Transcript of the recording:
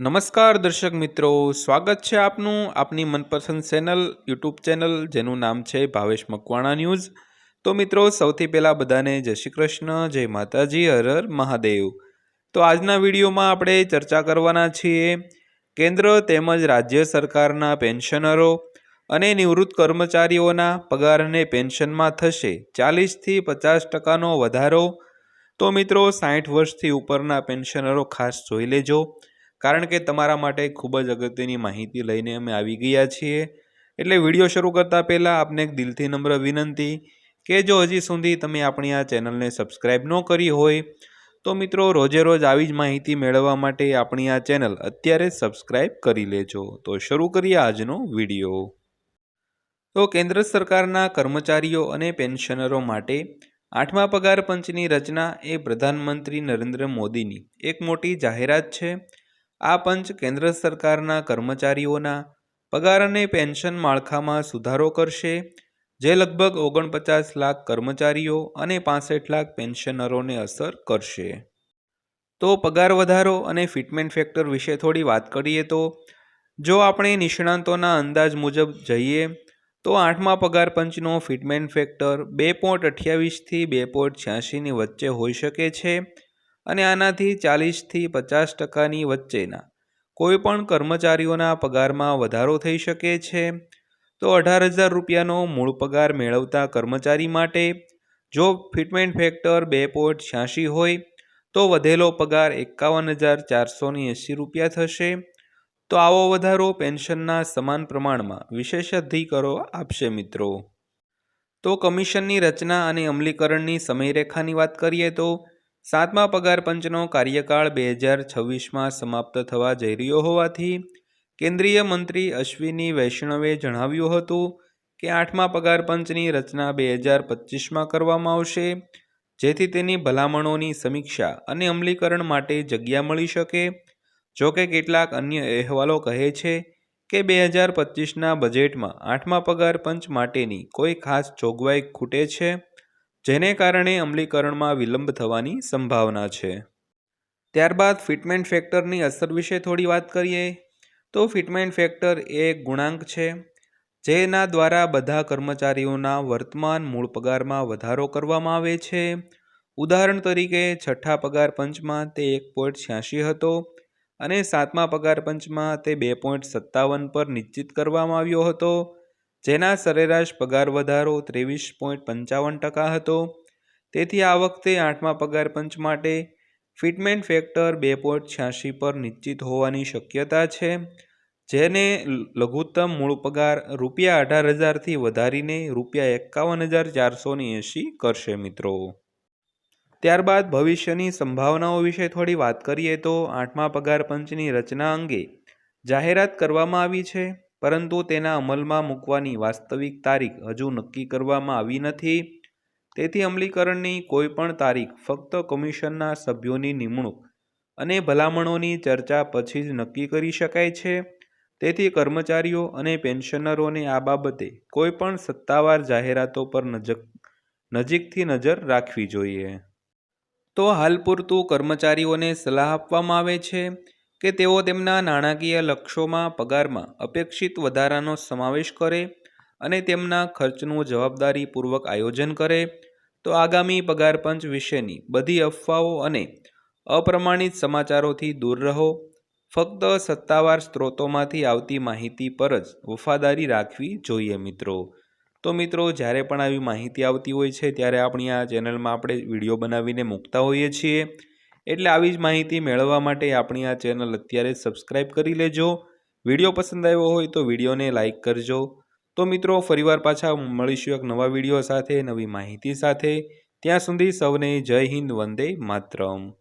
નમસ્કાર દર્શક મિત્રો, સ્વાગત છે આપનું આપની મનપસંદ ચેનલ, યુટ્યુબ ચેનલ જેનું નામ છે ભાવેશ મકવાણા ન્યૂઝ. તો મિત્રો, સૌથી પહેલાં બધાને જય શ્રી કૃષ્ણ, જય માતાજી, હર હર મહાદેવ. તો આજના વિડીયોમાં આપણે ચર્ચા કરવાના છીએ કેન્દ્ર તેમજ રાજ્ય સરકારના પેન્શનરો અને નિવૃત્ત કર્મચારીઓના પગારને પેન્શનમાં થશે ચાલીસથી પચાસ ટકાનો વધારો. તો મિત્રો, સાઠ વર્ષથી ઉપરના પેન્શનરો ખાસ જોઈ લેજો. કારણ કે તમારા માટે ખૂબ જ અગત્યની માહિતી લઈને અમે આવી ગયા છીએ. એટલે વીડિયો શરૂ કરતાં પહેલાં આપને એક દિલથી નમ્ર વિનંતી કે જો હજી સુધી તમે આપણી આ ચેનલને સબસ્ક્રાઈબ ન કરી હોય, તો મિત્રો રોજે રોજ આવી જ માહિતી મેળવવા માટે આપણી આ ચેનલ અત્યારે સબસ્ક્રાઈબ કરી લેજો. તો શરૂ કરીએ આજનો વીડિયો. તો કેન્દ્ર સરકારના કર્મચારીઓ અને પેન્શનરો માટે આઠમા પગાર પંચની રચના એ પ્રધાનમંત્રી નરેન્દ્ર મોદીની એક મોટી જાહેરાત છે. આ પંચ કેન્દ્ર સરકારના કર્મચારીઓના પગાર અને પેન્શન માળખામાં સુધારો કરશે, જે લગભગ ઓગણપચાસ લાખ કર્મચારીઓ અને પાસઠ લાખ પેન્શનરોને અસર કરશે. તો પગાર વધારો અને ફિટમેન્ટ ફેક્ટર વિશે થોડી વાત કરીએ તો, જો આપણે નિષ્ણાંતોના અંદાજ મુજબ જઈએ, તો આઠમા પગાર પંચનો ફિટમેન્ટ ફેક્ટર બે પોઈન્ટ અઠ્યાવીસથી બે પોઈન્ટ છ્યાસીની વચ્ચે હોઈ શકે છે અને આનાથી ચાલીસથી પચાસ ટકાની વચ્ચેના કોઈપણ કર્મચારીઓના પગારમાં વધારો થઈ શકે છે? તો અઢાર હજાર રૂપિયાનો મૂળ પગાર મેળવતા કર્મચારી માટે જો ફિટમેન્ટ ફેક્ટર બે પોઈન્ટ છ્યાસી હોય, તો વધેલો પગાર એકાવન હજાર ચારસોની એંસી રૂપિયા થશે. તો આવો વધારો પેન્શનના સમાન પ્રમાણમાં વિશેષાધિકારો આપશે મિત્રો. તો કમિશનની રચના અને અમલીકરણની સમયરેખાની વાત કરીએ તો સાતમા પગાર પંચનો કાર્યકાળ બે હજાર છવ્વીસમાં સમાપ્ત થવા જઈ રહ્યો હોવાથી કેન્દ્રીય મંત્રી અશ્વિની વૈષ્ણવે જણાવ્યું હતું કે આઠમા પગાર પંચની રચના બે હજાર પચીસમાં કરવામાં આવશે, જેથી તેની ભલામણોની સમીક્ષા અને અમલીકરણ માટે જગ્યા મળી શકે. જોકે કેટલાક અન્ય અહેવાલો કહે છે કે બે હજાર પચીસના બજેટમાં આઠમા પગાર પંચ માટેની કોઈ ખાસ જોગવાઈ ખૂટે છે. જેને કારણે અમલીકરણમાં વિલંબ થવાની સંભાવના છે. ત્યારબાદ ફિટમેન્ટ ફેક્ટરની અસર વિશે થોડી વાત કરીએ. તો ફિટમેન્ટ ફેક્ટર એ ગુણાંક છે, જેના દ્વારા બધા કર્મચારીઓના વર્તમાન મૂળ પગારમાં વધારો કરવામાં આવે છે. ઉદાહરણ તરીકે, છઠ્ઠા પગાર પંચમાં તે એક પોઈન્ટ છ્યાસી હતો અને સાતમા પગાર પંચમાં તે બે પોઈન્ટ સત્તાવન પર નિશ્ચિત કરવામાં આવ્યો હતો. જેના સરેરાશ પગાર વધારો ત્રેવીસ પોઈન્ટ પંચાવન ટકા હતો. તેથી આ વખતે આઠમા પગાર પંચ માટે ફિટમેન્ટ ફેક્ટર બે પોઈન્ટ છ્યાસી પર નિશ્ચિત હોવાની શક્યતા છે, જેને લઘુત્તમ મૂળ પગાર રૂપિયા અઢાર હજારથી વધારીને રૂપિયા એકાવન હજાર ચારસોની એંશી કરશે મિત્રો. ત્યારબાદ ભવિષ્યની સંભાવનાઓ વિશે થોડી વાત કરીએ તો આઠમા પગાર પંચની રચના અંગે જાહેરાત કરવામાં આવી છે. પરંતુ તેના અમલમાં મૂકવાની વાસ્તવિક તારીખ હજુ નક્કી કરવામાં આવી નથી. તેથી અમલીકરણની કોઈપણ તારીખ ફક્ત કમિશનના સભ્યોની નિમણૂક અને ભલામણોની ચર્ચા પછી જ નક્કી કરી શકાય છે. તેથી કર્મચારીઓ અને પેન્શનરોને આ બાબતે કોઈપણ સત્તાવાર જાહેરાતો પર નજક, નજીકથી નજર રાખવી જોઈએ. તો હાલ પૂરતું કર્મચારીઓને સલાહ આપવામાં આવે છે. કે તેઓ તેમના નાણાકીય લક્ષ્યોમાં પગારમાં અપેક્ષિત વધારાનો સમાવેશ કરે અને તેમના ખર્ચનું જવાબદારીપૂર્વક આયોજન કરે, તો આગામી પગાર પંચ વિશેની બધી અફવાઓ અને અપ્રમાણિત સમાચારોથી દૂર રહો. ફક્ત સત્તાવાર સ્ત્રોતોમાંથી આવતી માહિતી પર જ વફાદારી રાખવી જોઈએ મિત્રો. તો મિત્રો, જ્યારે પણ આવી માહિતી આવતી હોય છે, ત્યારે આપણી આ ચેનલમાં આપણે વીડિયો બનાવીને મૂકતા હોઈએ છીએ. એટલે આવી જ માહિતી મેળવવા માટે આપણી આ ચેનલ અત્યારે સબસ્ક્રાઈબ કરી લેજો. વીડિયો પસંદ આવ્યો હોય તો વિડીયોને લાઇક કરજો. તો મિત્રો, ફરીવાર પાછા મળીશું એક નવા વીડિયો સાથે, નવી માહિતી સાથે. ત્યાં સુધી સૌને જય હિન્દ, વંદે માતરમ.